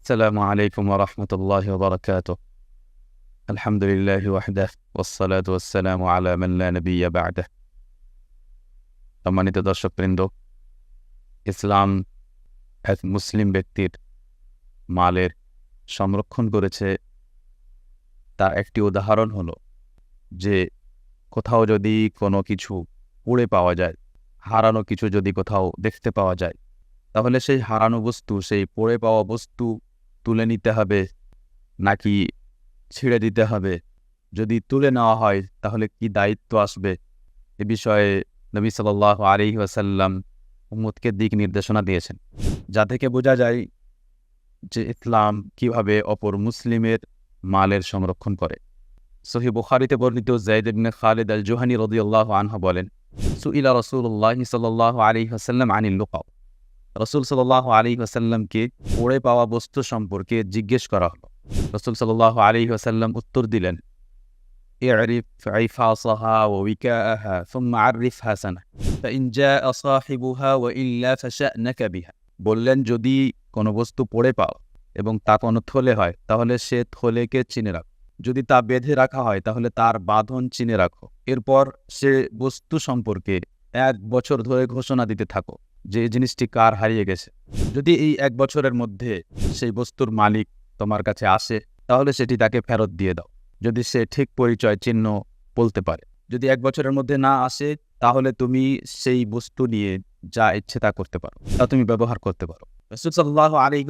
السلام عليكم ورحمة الله وبركاته الحمد لله وحده والصلاة والسلام على من لا نبي بعده সম্মানিত দর্শকবৃন্দ ইসলাম এক মুসলিম ব্যক্তির মালের সংরক্ষণ করেছে তার একটি উদাহরণ হলো যে কোথাও যদি কোনো কিছু পুড়ে পাওয়া যায় হারানো কিছু যদি কোথাও দেখতে পাওয়া যায় তাহলে সেই হারানো বস্তু সেই পড়ে পাওয়া বস্তু তুলে নিতে হবে নাকি ছিঁড়ে দিতে হবে? যদি তুলে নেওয়া হয়, তাহলে কি দায়িত্ব আসবে? এ বিষয়ে নবী সাল আলী ওয়াসাল্লাম উম্মদকে দিক নির্দেশনা দিয়েছেন। যা থেকে বোঝা যায় যে ইসলাম কীভাবে অপর মুসলিমের মালের সংরক্ষণ করে। সহি বুখারিতে বর্ণিত Zaid ibn Khalid al Juhani রদিউল্লাহ আনহা বলেন, সুইলা রসুল্লাহ সাল্লাহ আলী হাসাল্লাম আনিল লোকাও। রসুল সাল্লাহ আলী হাসাল্লামকে পড়ে পাওয়া বস্তু সম্পর্কে জিজ্ঞেস করা হলো রসুল সাল্লাহ আলী হাসাল্লাম উত্তর দিলেন اعرف عفاصها ووكاءها ثم عرفها سنة فإن جاء صاحبها وإلا فشأنك بها বললেন যদি কোনো বস্তু পড়ে পাও এবং তা কোনো থলে হয় তাহলে সে থলেকে চিনে রাখো যদি তা বেঁধে রাখা হয় তাহলে তার বাঁধন চিনে রাখো এরপর সে বস্তু সম্পর্কে এক বছর ধরে ঘোষণা দিতে থাকো যে জিনিসটি কার হারিয়ে গেছে। যদি এই এক বছরের মধ্যে সেই বস্তুর মালিক তোমার কাছে আসে, তাহলে সেটি তাকে ফেরত দিয়ে দাও। যদি সে ঠিক পরিচয় চিহ্ন বলতে পারে। যদি এক বছরের মধ্যে না আসে, তাহলে তুমি সেই বস্তু নিয়ে যা ইচ্ছে তা করতে পারো, তা তুমি ব্যবহার করতে পারো। রসুল সাল্লাহ আলী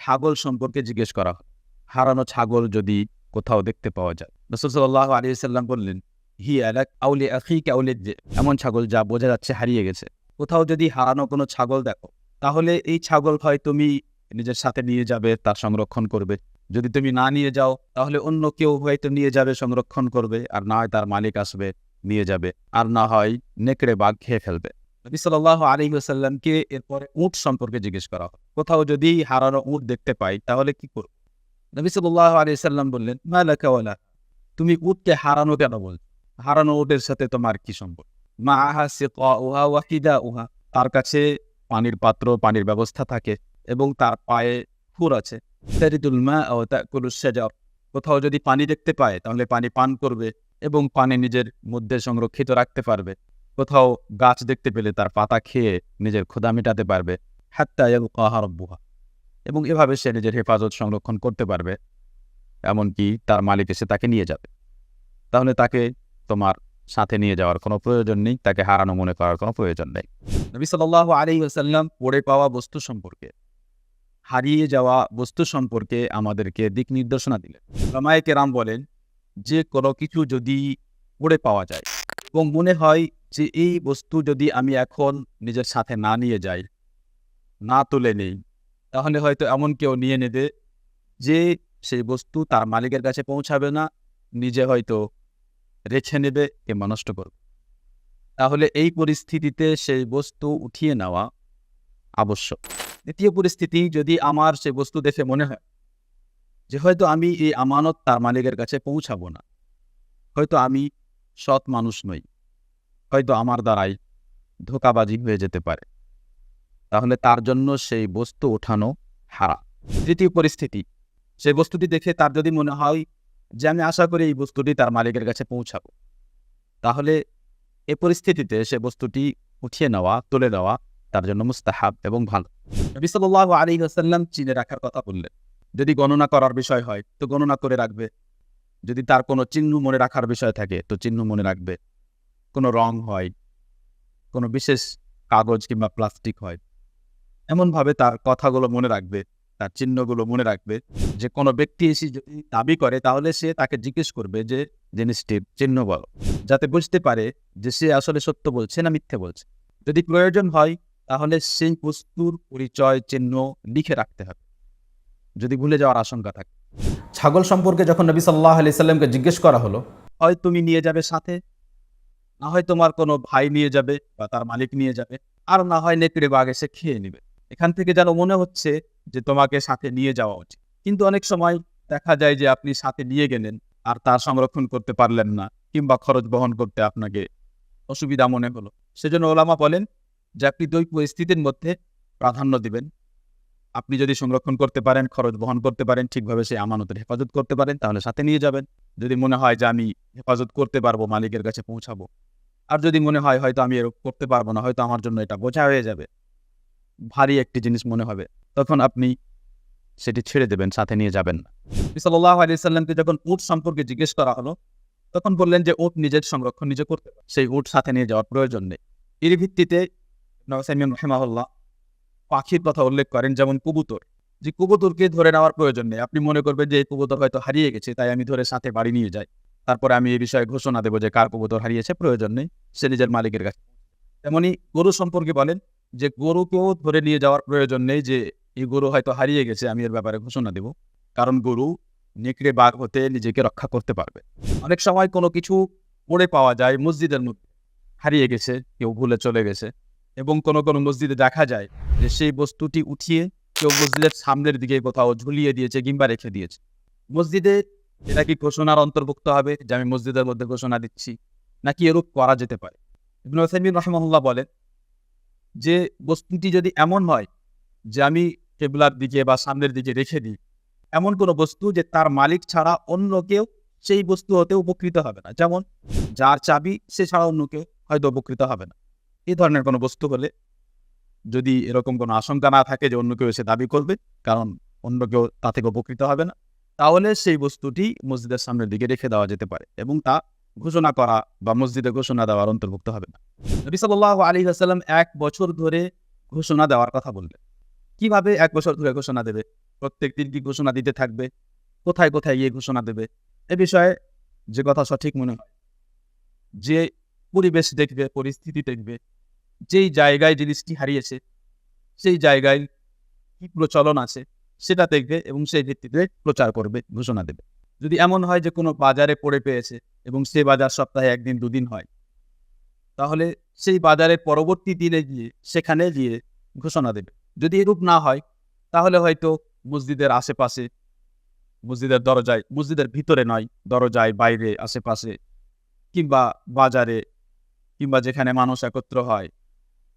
ছাগল সম্পর্কে জিজ্ঞেস করা হয়। হারানো ছাগল যদি কোথাও দেখতে পাওয়া যায়। রসুল সাল্লাহ আলী বললেন হি আলাক আউলে আখিকে যে এমন ছাগল যা বোঝা যাচ্ছে হারিয়ে গেছে। কোথাও যদি হারানো কোনো ছাগল দেখো, তাহলে এই ছাগল হয় তুমি নিজের সাথে নিয়ে যাবে তার সংরক্ষণ করবে। যদি তুমি না নিয়ে যাও, তাহলে অন্য কেউ হয়তো নিয়ে যাবে, সংরক্ষণ করবে, আর না হয় তার মালিক আসবে, নিয়ে যাবে, আর না হয় নেকড়ে বাঘ খেয়ে ফেলবে। নবী আলী সাল্লামকে এরপরে উট সম্পর্কে জিজ্ঞেস করা হয়। কোথাও যদি হারানো উট দেখতে পাই, তাহলে কি করব? নবী সাল্লাহ আলী সাল্লাম বললেন মালাকাওয়ালা তুমি উটকে হারানো কেন বল হারানো উটের সাথে তোমার কি সম্পর্ক? মা আহা সে উহা তার কাছে পানির পাত্র, পানির ব্যবস্থা থাকে এবং তার পায়ে খুর আছে। মা ও কোথাও যদি পানি দেখতে পায়, তাহলে পানি পান করবে এবং পানি নিজের মধ্যে সংরক্ষিত রাখতে পারবে। কোথাও গাছ দেখতে পেলে তার পাতা খেয়ে নিজের ক্ষুদা মেটাতে পারবে। হাত্তা কাহারব্বুহা এবং এভাবে সে নিজের হেফাজত সংরক্ষণ করতে পারবে। এমনকি তার মালিক এসে তাকে নিয়ে যাবে। তাহলে তাকে তোমার সাথে নিয়ে যাওয়ার কোনো প্রয়োজন নেই, তাকে হারানো মনে করার কোনো প্রয়োজন নেই। নবী সাল্লাহ আলী আসাল্লাম পড়ে পাওয়া বস্তু সম্পর্কে, হারিয়ে যাওয়া বস্তু সম্পর্কে আমাদেরকে দিক নির্দেশনা দিলেন। রমায় কেরাম বলেন, যে কোনো কিছু যদি পড়ে পাওয়া যায় এবং মনে হয় যে এই বস্তু যদি আমি এখন নিজের সাথে না নিয়ে যাই, না তুলে নেই, তাহলে হয়তো এমন কেউ নিয়ে নেবে যে সেই বস্তু তার মালিকের কাছে পৌঁছাবে না, নিজে হয়তো রেছে নেবে কিংবা নষ্ট করবে। তাহলে এই পরিস্থিতিতে সেই বস্তু উঠিয়ে নেওয়া আবশ্যক। দ্বিতীয় পরিস্থিতি যদি আমার সে বস্তু দেখে মনে হয় যে হয়তো আমি এই আমানত তার মালিকের কাছে পৌঁছাবো না, হয়তো আমি সৎ মানুষ নই, হয়তো আমার দ্বারাই ধোকাবাজি হয়ে যেতে পারে, তাহলে তার জন্য সেই বস্তু ওঠানো হারা তৃতীয় পরিস্থিতি, সেই বস্তুটি দেখে তার যদি মনে হয় যে আমি আশা করি এই বস্তুটি তার মালিকের কাছে পৌঁছাবো। তাহলে এ পরিস্থিতিতে সে বস্তুটি উঠিয়ে নেওয়া, তুলে নেওয়া তার জন্য মুস্তাহাব এবং ভালো। নবী আলী আসাল্লাম চিনে রাখার কথা বললেন, যদি গণনা করার বিষয় হয় তো গণনা করে রাখবে। যদি তার কোনো চিহ্ন মনে রাখার বিষয় থাকে তো চিহ্ন মনে রাখবে। কোনো রং হয়, কোনো বিশেষ কাগজ কিংবা প্লাস্টিক হয়, এমনভাবে তার কথাগুলো মনে রাখবে। তার চিহ্নগুলো মনে রাখবে যে কোনো ব্যক্তি এসে যদি দাবি করে তাহলে সে তাকে জিজ্ঞেস করবে যে জিনিসটির চিহ্ন বলো। যাতে বুঝতে পারে যে সে আসলে সত্য বলছে না মিথ্যে বলছে। যদি প্রয়োজন হয় তাহলে সেই বস্তুর পরিচয় চিহ্ন লিখে রাখতে হবে। যদি ভুলে যাওয়ার আশঙ্কা থাকে। ছাগল সম্পর্কে যখন নবী সাল্লাহ আলি সাল্লামকে জিজ্ঞেস করা হলো হয় তুমি নিয়ে যাবে সাথে না হয় তোমার কোনো ভাই নিয়ে যাবে বা তার মালিক নিয়ে যাবে আর না হয় নেকড়ে বাঘ এসে খেয়ে নেবে। এখান থেকে যেন মনে হচ্ছে যে তোমাকে সাথে নিয়ে যাওয়া উচিত। কিন্তু অনেক সময় দেখা যায় যে আপনি সাথে নিয়ে গেলেন আর তার সংরক্ষণ করতে পারলেন না কিংবা খরচ বহন করতে আপনাকে অসুবিধা মনে হলো। সেজন্য ওলামা বলেন যে আপনি দুই পরিস্থিতির মধ্যে প্রাধান্য দিবেন। আপনি যদি সংরক্ষণ করতে পারেন, খরচ বহন করতে পারেন, ঠিকভাবে সেই আমানতের হেফাজত করতে পারেন, তাহলে সাথে নিয়ে যাবেন। যদি মনে হয় যে আমি হেফাজত করতে পারব, মালিকের কাছে পৌঁছাবো। আর যদি মনে হয় হয়তো আমি এরকম করতে পারব না, হয়তো আমার জন্য এটা বোঝা হয়ে যাবে। ভারী একটি জিনিস মনে হবে। তখন আপনি সেটি ছেড়ে দেবেন, সাথে নিয়ে যাবেন না। সাল্লাহ আলিয়াল্লামকে যখন উট সম্পর্কে জিজ্ঞেস করা হলো, তখন বললেন যে, উট নিজের সংরক্ষণ নিজে করতে সেই উট সাথে নিয়ে যাওয়ার প্রয়োজন নেই। এর ভিত্তিতে নওসাইমিন রহেমাহুল্লাহ পাখির কথা উল্লেখ করেন, যেমন কবুতর। যে কবুতরকে ধরে নেওয়ার প্রয়োজন নেই। আপনি মনে করবেন যে, এই কবুতর হয়তো হারিয়ে গেছে, তাই আমি ধরে সাথে বাড়ি নিয়ে যাই। তারপরে আমি এই বিষয়ে ঘোষণা দেবো যে, কার কবুতর হারিয়েছে, প্রয়োজন নেই, সে নিজের মালিকের কাছে। তেমনি গরু সম্পর্কে বলেন যে গরুকেও ধরে নিয়ে যাওয়ার প্রয়োজন নেই যে এই গরু হয়তো হারিয়ে গেছে, আমি এর ব্যাপারে ঘোষণা দেব। কারণ গরু নেকড়ে বাঘ হতে নিজেকে রক্ষা করতে পারবে। অনেক সময় কোনো কিছু পড়ে পাওয়া যায়, মসজিদের মধ্যে হারিয়ে গেছে, কেউ ভুলে চলে গেছে এবং কোনো কোনো মসজিদে দেখা যায় যে সেই বস্তুটি উঠিয়ে কেউ মসজিদের সামনের দিকে কোথাও ঝুলিয়ে দিয়েছে কিংবা রেখে দিয়েছে। মসজিদে এটা কি ঘোষণার অন্তর্ভুক্ত হবে যে আমি মসজিদের মধ্যে ঘোষণা দিচ্ছি? নাকি এরূপ করা যেতে পারে? ইবনুল হোসেমিন রহমহুল্লাহ বলেন যে বস্তুটি যদি এমন হয় যে আমি কেবলার দিকে বা সামনের দিকে রেখে দিই, এমন কোনো বস্তু যে তার মালিক ছাড়া অন্য কেউ সেই বস্তু হতে উপকৃত হবে না। যেমন যার চাবি সে ছাড়া অন্য কেউ হয়তো উপকৃত হবে না। এই ধরনের কোনো বস্তু হলে যদি এরকম কোনো আশঙ্কা না থাকে যে অন্য কেউ এসে দাবি করবে, কারণ অন্য কেউ তা থেকে উপকৃত হবে না, তাহলে সেই বস্তুটি মসজিদের সামনের দিকে রেখে দেওয়া যেতে পারে এবং তা ঘোষণা করা বা মসজিদে ঘোষণা দেওয়ার অন্তর্ভুক্ত হবে না। নবী সাল্লাহ আলী আসাল্লাম এক বছর ধরে ঘোষণা দেওয়ার কথা বললেন। কীভাবে এক বছর ধরে ঘোষণা দেবে? প্রত্যেক দিন কি ঘোষণা দিতে থাকবে? কোথায় কোথায় গিয়ে ঘোষণা দেবে? এ বিষয়ে যে কথা সঠিক মনে হয়। যে পরিবেশ দেখবে, পরিস্থিতি দেখবে, যেই জায়গায় জিনিসটি হারিয়েছে, সেই জায়গায় কি প্রচলন আছে, সেটা দেখবে এবং সেই ভিত্তিতে প্রচার করবে, ঘোষণা দেবে। যদি এমন হয় যে কোনো বাজারে পড়ে পেয়েছে এবং সে বাজার সপ্তাহে একদিন, দুদিন হয় তাহলে সেই বাজারের পরবর্তী দিনে গিয়ে, সেখানে গিয়ে ঘোষণা দেবে। যদি এরূপ না হয়, তাহলে হয়তো মসজিদের আশেপাশে, মসজিদের দরজায়, মসজিদের ভিতরে নয়, দরজায় বাইরে আশেপাশে কিংবা বাজারে কিংবা যেখানে মানুষ একত্র হয়,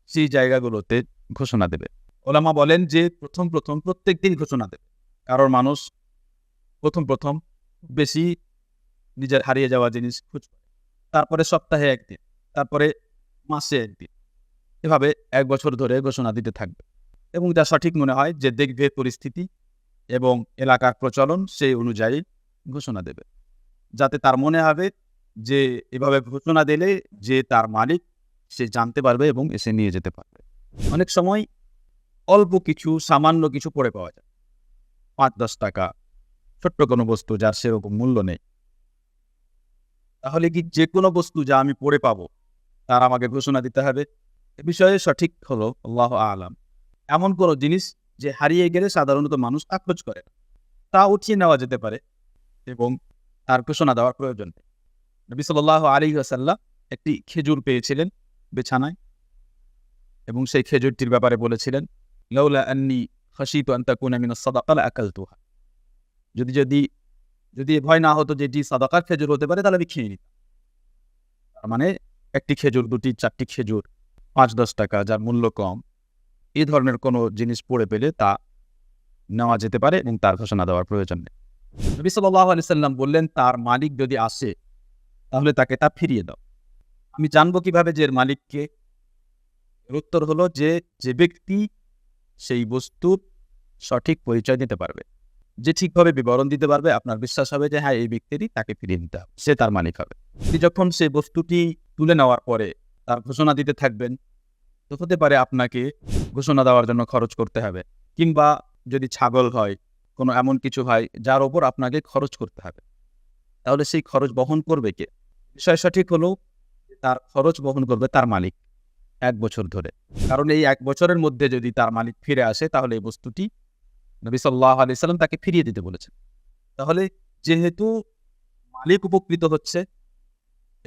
সেই জায়গাগুলোতে ঘোষণা দেবে। ওলামা বলেন যে প্রথম প্রথম প্রত্যেক দিন ঘোষণা দেবে। কারণ মানুষ প্রথম প্রথম বেশি নিজের হারিয়ে যাওয়া জিনিস খুঁজ করে তারপরে সপ্তাহে একদিন। তারপরে মাসে একদিন। এভাবে এক বছর ধরে ঘোষণা দিতে থাকবে। এবং যা সঠিক মনে হয় যে দেখবে পরিস্থিতি এবং এলাকার প্রচলন সেই অনুযায়ী ঘোষণা দেবে। যাতে তার মনে হবে যে এভাবে ঘোষণা দিলে যে তার মালিক সে জানতে পারবে এবং এসে নিয়ে যেতে পারবে। অনেক সময় অল্প কিছু, সামান্য কিছু পড়ে পাওয়া যায়। পাঁচ, দশ টাকা, ছোট্ট কোনো বস্তু যার সেরকম মূল্য নেই। তাহলে কি যে কোনো বস্তু যা আমি পড়ে পাবো তার আমাকে ঘোষণা দিতে হবে। এ বিষয়ে সঠিক হলো, আল্লাহ আলাম। এমন কোনো জিনিস যে হারিয়ে গেলে সাধারণত মানুষ আক্রোচ করে তা উঠিয়ে নেওয়া যেতে পারে এবং তার ঘোষণা দেওয়ার প্রয়োজন নবী আলী আসাল্লাহ একটি খেজুর পেয়েছিলেন বিছানায় এবং সেই খেজুরটির ব্যাপারে বলেছিলেন লৌলা আন্নি খাসিত আন্তাকুন আমিন সাদাকাল আকাল তুহা যদি যদি যদি ভয় না হতো যে এটি সাদাকার খেজুর হতে পারে, তাহলে আমি খেয়ে নিতাম। তার মানে একটি খেজুর, দুটি, চারটি খেজুর পাঁচ দশ টাকা, যার মূল্য কম। এই ধরনের কোনো জিনিস পড়ে পেলে তা নেওয়া যেতে পারে এবং তার ঘোষণা দেওয়ার প্রয়োজন নেই। নবী সাল্লাহ আলি বললেন, তার মালিক যদি আসে, তাহলে তাকে তা ফিরিয়ে দাও। আমি জানব কীভাবে যে এর মালিককে উত্তর হলো যে যে ব্যক্তি সেই বস্তুর সঠিক পরিচয় দিতে পারবে, যে ঠিকভাবে বিবরণ দিতে পারবে, আপনার বিশ্বাস হবে যে হ্যাঁ এই ব্যক্তিরই তাকে ফিরিয়ে দিতে হবে, সে তার মালিক হবে। যখন সেই বস্তুটি তুলে নেওয়ার পরে তার ঘোষণা দিতে থাকবেন। তো হতে পারে আপনাকে ঘোষণা দেওয়ার জন্য খরচ করতে হবে, কিংবা যদি ছাগল হয়, কোনো এমন কিছু হয় যার ওপর আপনাকে খরচ করতে হবে। তাহলে সেই খরচ বহন করবে কে? বিষয় সঠিক হলো তার খরচ বহন করবে তার মালিক এক বছর ধরে। কারণ এই এক বছরের মধ্যে যদি তার মালিক ফিরে আসে, তাহলে এই বস্তুটি নবী সাল্লাহ আলি সাল্লাম তাকে ফিরিয়ে দিতে বলেছেন। তাহলে যেহেতু মালিক উপকৃত হচ্ছে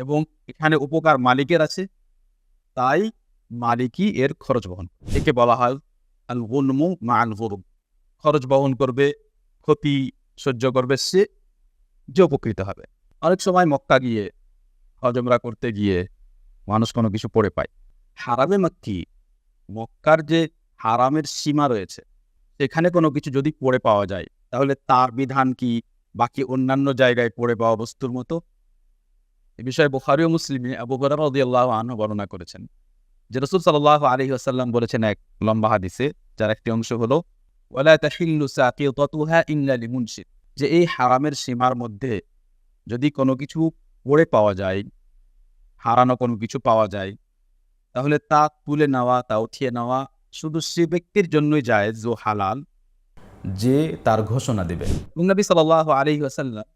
এবং এখানে উপকার মালিকের আছে, তাই মালিকই এর খরচ বহন একে বলা হয় আল মা আল খরচ বহন করবে, ক্ষতি সহ্য করবে সে যে উপকৃত হবে। অনেক সময় মক্কা গিয়ে হজমরা করতে গিয়ে মানুষ কোনো কিছু পড়ে পায়। হারামে মাক্কি, মক্কার যে হারামের সীমা রয়েছে, সেখানে কোনো কিছু যদি পড়ে পাওয়া যায়, তাহলে তার বিধান কি? বাকি অন্যান্য জায়গায় পড়ে পাওয়া বস্তুর মতো এ বিষয়ে বুখারি ও মুসলিমে আবু হরাইরা রাদিয়াল্লাহু আনহু বর্ণনা করেছেন যে রাসূল সাল্লাল্লাহু আলাইহি ওয়াসাল্লাম বলেছেন এক লম্বা হাদিসে, যার একটি অংশ হলো, ওয়ালা তাহিল্লু সাকিতাতুহা ইল্লা লিমুনশিদ যে এই হারামের সীমার মধ্যে যদি কোনো কিছু পড়ে পাওয়া যায়, হারানো কোনো কিছু পাওয়া যায়, তাহলে তা তুলে নেওয়া, তা উঠিয়ে নেওয়া শুধু সে ব্যক্তির জন্যই যায় যে হালাল যে তার ঘোষণা দেবে। নবী সাল্লাল্লাহু আলাইহি ওয়াসাল্লাম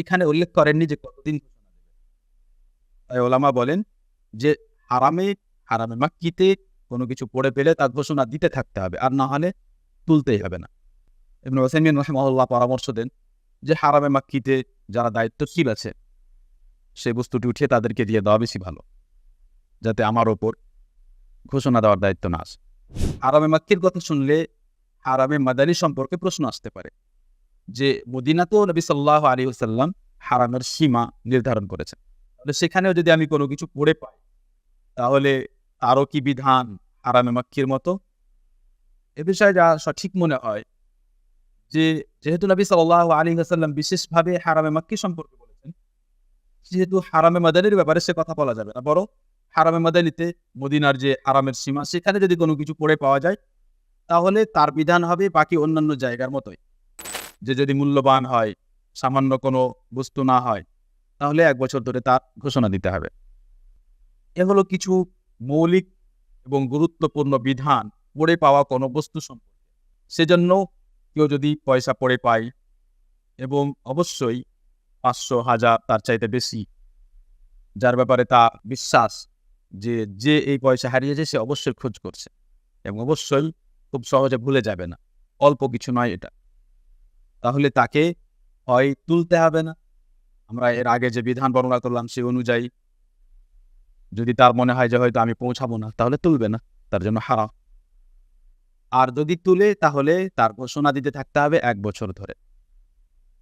এখানে উল্লেখ করেননি যে কতদিন ওলামা বলেন যে হারামে হারামে মাক্কিতে কোনো কিছু পড়ে পেলে তার ঘোষণা দিতে থাকতে হবে, আর না হলে তুলতেই হবে না। ইবনে ওসাইমিন রহমাহুল্লাহ পরামর্শ দেন যে হারামে মাক্কিতে যারা দায়িত্বশীল আছে, সেই বস্তুটি উঠিয়ে তাদেরকে দিয়ে দেওয়া বেশি ভালো, যাতে আমার ওপর ঘোষণা দেওয়ার দায়িত্ব না আসে। আরামে মাক্কির কথা শুনলে আরামে মাদানি সম্পর্কে প্রশ্ন আসতে পারে যে মদিনাতেও নবী সাল্লাহ আলী সাল্লাম হারামের সীমা নির্ধারণ করেছেন। তাহলে সেখানেও যদি আমি কোনো কিছু পড়ে পাই, তাহলে তারও কি বিধান হারামে মাক্কির মতো? এ বিষয়ে যা সঠিক মনে হয় যে, যেহেতু নবী সাল্লাহ আলী সাল্লাম বিশেষভাবে হারামে মাক্কি সম্পর্কে বলেছেন যেহেতু হারামে মাদানির ব্যাপারে সে কথা বলা যাবে না। বরং হারামে মাদানিতে মদিনার যে আরামের সীমা, সেখানে যদি কোনো কিছু পড়ে পাওয়া যায়, তাহলে তার বিধান হবে বাকি অন্যান্য জায়গার মতোই। যে যদি মূল্যবান হয়, সামান্য কোনো বস্তু না হয় তাহলে এক বছর ধরে তার ঘোষণা দিতে হবে। এ হলো কিছু মৌলিক এবং গুরুত্বপূর্ণ বিধান পড়ে পাওয়া কোনো বস্তু সম্পর্কে। সেজন্য কেউ যদি পয়সা পড়ে পায় এবং অবশ্যই পাঁচশো হাজার তার চাইতে বেশি, যার ব্যাপারে তা বিশ্বাস যে যে এই পয়সা হারিয়েছে সে অবশ্যই খোঁজ করছে এবং অবশ্যই খুব সহজে ভুলে যাবে না। অল্প কিছু নয় এটা। তাহলে তাকে হয় তুলতে হবে না। আমরা এর আগে যে বিধান বর্ণনা করলাম সে অনুযায়ী যদি তার মনে হয় যে হয়তো আমি পৌঁছাবো না, তাহলে তুলবে না, তার জন্য হারাম। আর যদি তুলে, তাহলে তার ঘোষণা দিতে থাকতে হবে এক বছর ধরে।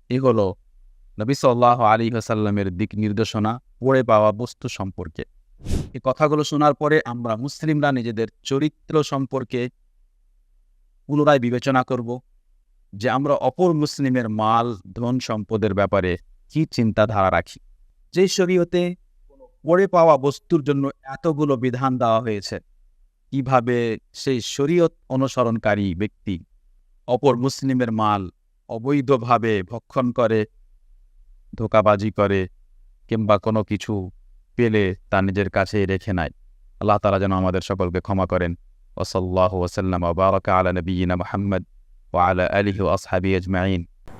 এই হলো নবী সাল্লাহ আলী হাসাল্লামের দিক নির্দেশনা পড়ে পাওয়া বস্তু সম্পর্কে। এই কথাগুলো শোনার পরে আমরা মুসলিমরা নিজেদের চরিত্র সম্পর্কে পুনরায় বিবেচনা করব যে আমরা অপর মুসলিমের মাল, ধন, সম্পদের ব্যাপারে কি চিন্তাধারা রাখি? যে শরীয়তে পড়ে পাওয়া বস্তুর জন্য এতগুলো বিধান দেওয়া হয়েছে, কীভাবে সেই শরীয়ত অনুসরণকারী ব্যক্তি অপর মুসলিমের মাল অবৈধভাবে ভক্ষণ করে, ধোকাবাজি করে, কিংবা কোনো কিছু পেলে তা নিজের কাছেই রেখে নেয়? আল্লাহ তালা যেন আমাদের সকলকে ক্ষমা করেন। ওসল্লাহ ওসাল্লাম আবারক আলা নবীনা মোহাম্মদ ও আলা আলিহ আসহাবি আজমাইন।